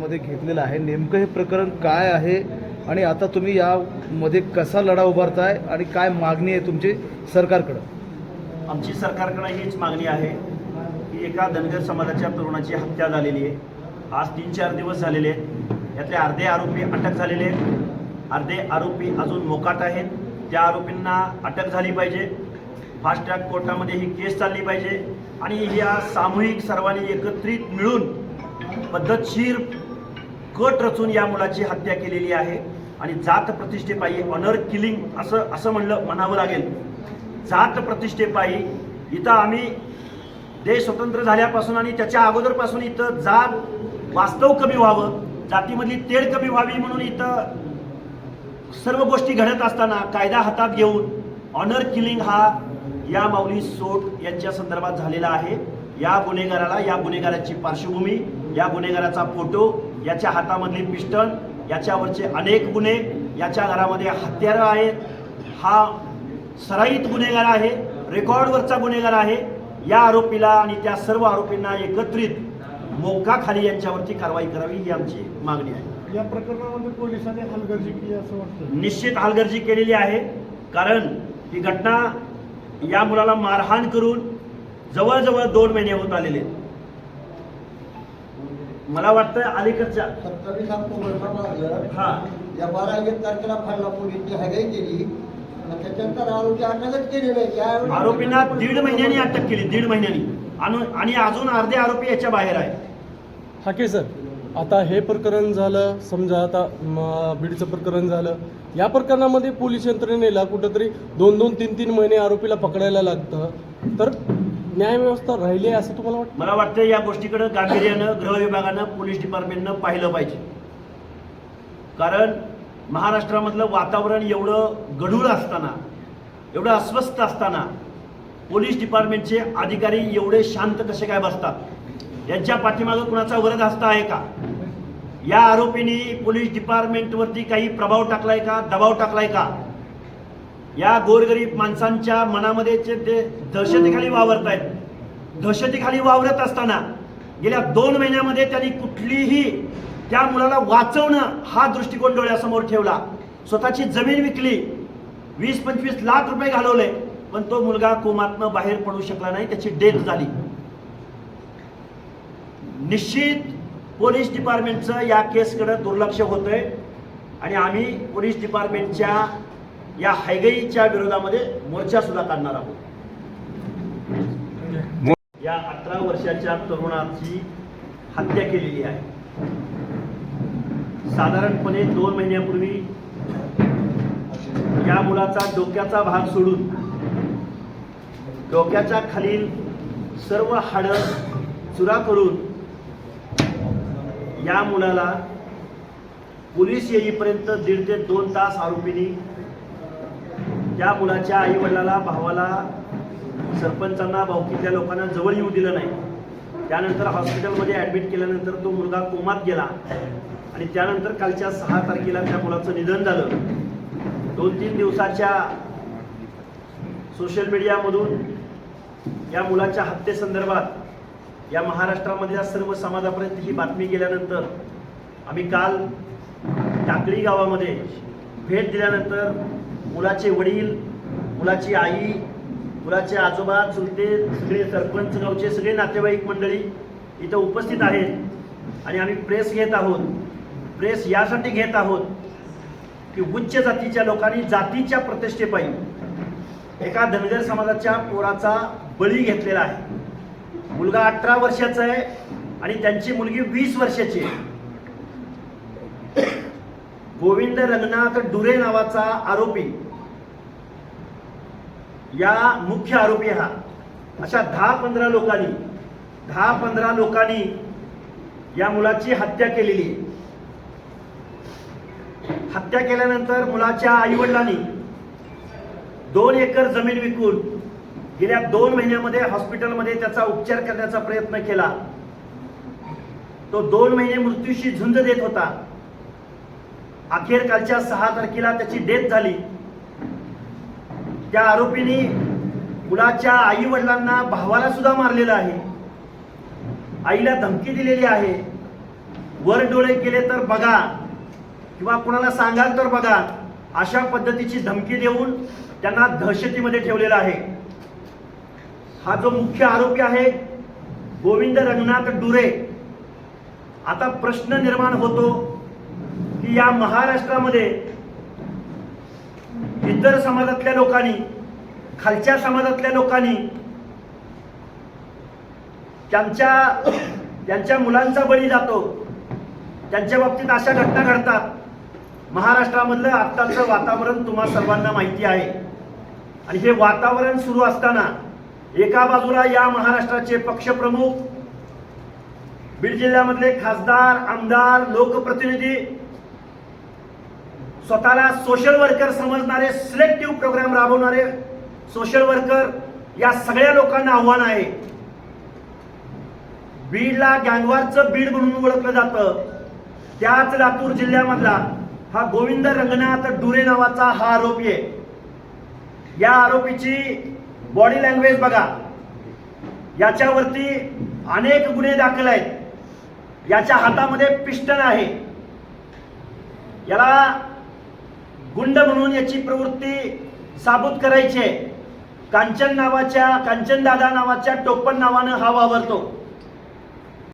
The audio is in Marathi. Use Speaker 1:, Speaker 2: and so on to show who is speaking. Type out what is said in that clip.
Speaker 1: मध्ये घेतलेलं आहे. नेमकं हे प्रकरण काय आहे आणि आता तुम्ही यामध्ये कसा लढा उभारताय आणि काय मागणी आहे तुमची सरकारकडं?
Speaker 2: आमची सरकारकडे हीच मागणी आहे की एका धनगर समाजाच्या तरुणाची हत्या झालेली आहे. आज तीन चार दिवस झालेले आहेत. यातले अर्धे आरोपी अटक झालेले आहेत. अर्धे आरोपी अजून मोकाट आहेत. त्या आरोपींना अटक झाली पाहिजे. फास्ट ट्रॅक कोर्टामध्ये ही केस चालली पाहिजे. आणि या सामूहिक सर्वांनी एकत्रित मिळून पद्धतशीर कट रचून या मुलाची हत्या केलेली आहे. आणि जात प्रतिष्ठेपायी ऑनर किलिंग असं असं म्हणलं म्हणावं लागेल. जात प्रतिष्ठेपायी इथं आम्ही देश स्वतंत्र झाल्यापासून आणि त्याच्या अगोदरपासून इथं जात वास्तव कमी व्हावं जातीमधली तेढ कमी व्हावी म्हणून इथं सर्व गोष्टी घडत असताना कायदा हातात घेऊन ऑनर किलिंग हा या माऊली सोट यांच्या संदर्भात झालेला आहे. या गुन्हेगाराला या गुन्हेगाराची पार्श्वभूमी या गुन्हेगाराचा फोटो याच्या हातामधली पिस्टन याच्यावरचे अनेक गुन्हे याच्या घरामध्ये हत्यारं आहेत. हा सराईत गुन्हेगार आहे रेकॉर्डवरचा गुन्हेगार आहे. या आरोपीला आणि त्या सर्व आरोपींना एकत्रित मोकाखाली यांच्यावरती कारवाई करावी ही आमची मागणी आहे.
Speaker 3: या प्रकरणामध्ये पोलिसांनी हलगर्जी केली असं वाटतं.
Speaker 2: निश्चित हलगर्जी केलेली आहे कारण ही घटना या मुलाला मारहाण करून जवळजवळ दोन महिने होत आलेले आहेत. मला वाटतं अलीकडच्या
Speaker 4: सत्तावीस ऑक्टोबरला
Speaker 2: हा.
Speaker 4: या बारा एक तारखेला फाडला पोलिसने हगाई केली. आणि त्याच्यानंतर आरोपी अटकच केली नाही
Speaker 2: आरोपींना दीड महिन्यांनी अटक केली दीड महिन्यांनी. आणि आणि अजून अर्धे आरोपी याच्या बाहेर आहेत.
Speaker 3: हाके सर आता हे प्रकरण झालं समजा आता म, बीडचं प्रकरण झालं. या प्रकरणामध्ये पोलीस यंत्रणेला कुठंतरी दोन दोन तीन तीन महिने आरोपीला पकडायला लागतं. तर न्यायव्यवस्था राहिली आहे असं तुम्हाला वाटतं?
Speaker 2: मला वाटतं या गोष्टीकडे गांभीर्यानं गृह विभागानं पोलीस डिपार्टमेंटनं पाहिलं पाहिजे. कारण महाराष्ट्रामधलं वातावरण एवढं गढूळ असताना एवढं अस्वस्थ असताना पोलीस डिपार्टमेंटचे अधिकारी एवढे शांत कसे काय बसतात? यांच्या पाठीमागं कुणाचा वरद हस्त आहे का? या आरोपींनी पोलीस डिपार्टमेंटवरती काही प्रभाव टाकलाय का दबाव टाकलाय का? या गोरगरीब माणसांच्या मनामध्ये जे ते दहशतीखाली वावरत आहेत दहशतीखाली वावरत असताना गेल्या दोन महिन्यामध्ये त्यांनी कुठलीही त्या मुलाला वाचवणं हा दृष्टिकोन डोळ्यासमोर ठेवला. स्वतःची जमीन विकली वीस पंचवीस लाख रुपये घालवले पण तो मुलगा कोमातनं बाहेर पडू शकला नाही त्याची डेथ झाली. निश्चित पोलीस डिपार्टमेंटचं या केसकडे दुर्लक्ष होतंय आणि आम्ही पोलीस डिपार्टमेंटच्या या हैगईच्या विरोधामध्ये मोर्चा सुद्धा काढणार आहोत. या अठरा वर्षाच्या तरुणाची हत्या केलेली आहे. साधारणपणे दोन महिन्यापूर्वी या मुलाचा डोक्याचा भाग सोडून डोक्याच्या खालील सर्व हाडं चुरा करून या मुलाला पोलीस येईपर्यंत दीड ते दोन तास आरोपींनी त्या मुलाच्या आई वडिलाला भावाला सरपंचांना भावकीतल्या लोकांना जवळ येऊ दिलं नाही. त्यानंतर हॉस्पिटलमध्ये ॲडमिट केल्यानंतर तो मुलगा कोमात गेला. आणि त्यानंतर कालच्या सहा तारखेला त्या मुलाचं निधन झालं. दोन तीन दिवसाच्या सोशल मीडियामधून या मुलाच्या हत्येसंदर्भात या महाराष्ट्रामधल्या सर्व समाजापर्यंत ही बातमी गेल्यानंतर आम्ही काल टाकळी गावामध्ये भेट दिल्यानंतर मुलाचे वडील मुलाची आई मुलाचे आजोबा चुलते सगळे सरपंच गावचे सगळे नातेवाईक मंडळी इथं उपस्थित आहेत. आणि आम्ही प्रेस घेत आहोत. प्रेस यासाठी घेत आहोत की उच्च जातीच्या लोकांनी जातीच्या प्रतिष्ठेपायी एका धनगर समाजाच्या पोराचा बळी घेतलेला आहे. मुलगा अठरा वर्षाचा आहे आणि त्यांची मुलगी वीस वर्षाची आहे. गोविंद रंगनाथ डुरे नावाचा आरोपी या मुख्य आरोपी हा. अशा दहा पंधरा लोकांनी दहा पंधरा लोकांनी या मुलाची हत्या केलेली. आहे हत्या केल्यानंतर मुलाच्या आईवडिलांनी दोन एकर जमीन विकून गेल्या दोन महिन्यामध्ये हॉस्पिटलमध्ये त्याचा उपचार करण्याचा प्रयत्न केला. तो दोन महिने मृत्यूशी झुंज देत होता. अखेर कालच्या सहा तारखेला त्याची डेथ झाली. त्या आरोपीने मुलाच्या आई वडिलांना भावाला सुद्धा मारलेलं आहे. आईला धमकी दिलेली आहे. वर डोळे केले तर बघा किंवा कुणाला सांगाल तर बघा अशा पद्धतीची धमकी देऊन त्यांना दहशतीमध्ये ठेवलेला आहे. हा जो मुख्य आरोपी आहे गोविंद रंगनाथ डुरे आता प्रश्न निर्माण होतो की या महाराष्ट्रामध्ये इतर समाजातल्या लोकांनी खालच्या समाजातल्या लोकांनी त्यांच्या त्यांच्या मुलांचा बळी जातो. त्यांच्या बाबतीत अशा घटना घडतात. महाराष्ट्रामधलं आत्ताचं वातावरण तुम्हा सर्वांना माहिती आहे. आणि हे वातावरण सुरू असताना एका बाजूला या महाराष्ट्राचे पक्षप्रमुख बीड जिल्ह्यामधले खासदार आमदार लोकप्रतिनिधी स्वतःला सोशल वर्कर समजणारे सिलेक्टिव्ह प्रोग्राम राबवणारे सोशल वर्कर या सगळ्या लोकांना आव्हान आहे. बीडला गँगवारचं बीड म्हणून ओळखलं जातं. त्याच लातूर जिल्ह्यामधला हा गोविंद रंगनाथ डुरे नावाचा हा आरोपी आहे. या आरोपीची बॉडी लँग्वेज बघा. याच्यावरती अनेक गुन्हे दाखल आहेत. याच्या हातामध्ये पिस्टन आहे. याला गुंड म्हणून याची प्रवृत्ती साबूत करायची आहे. कांचन नावाच्या कांचन दादा नावाच्या टोपण नावानं हा वावरतो.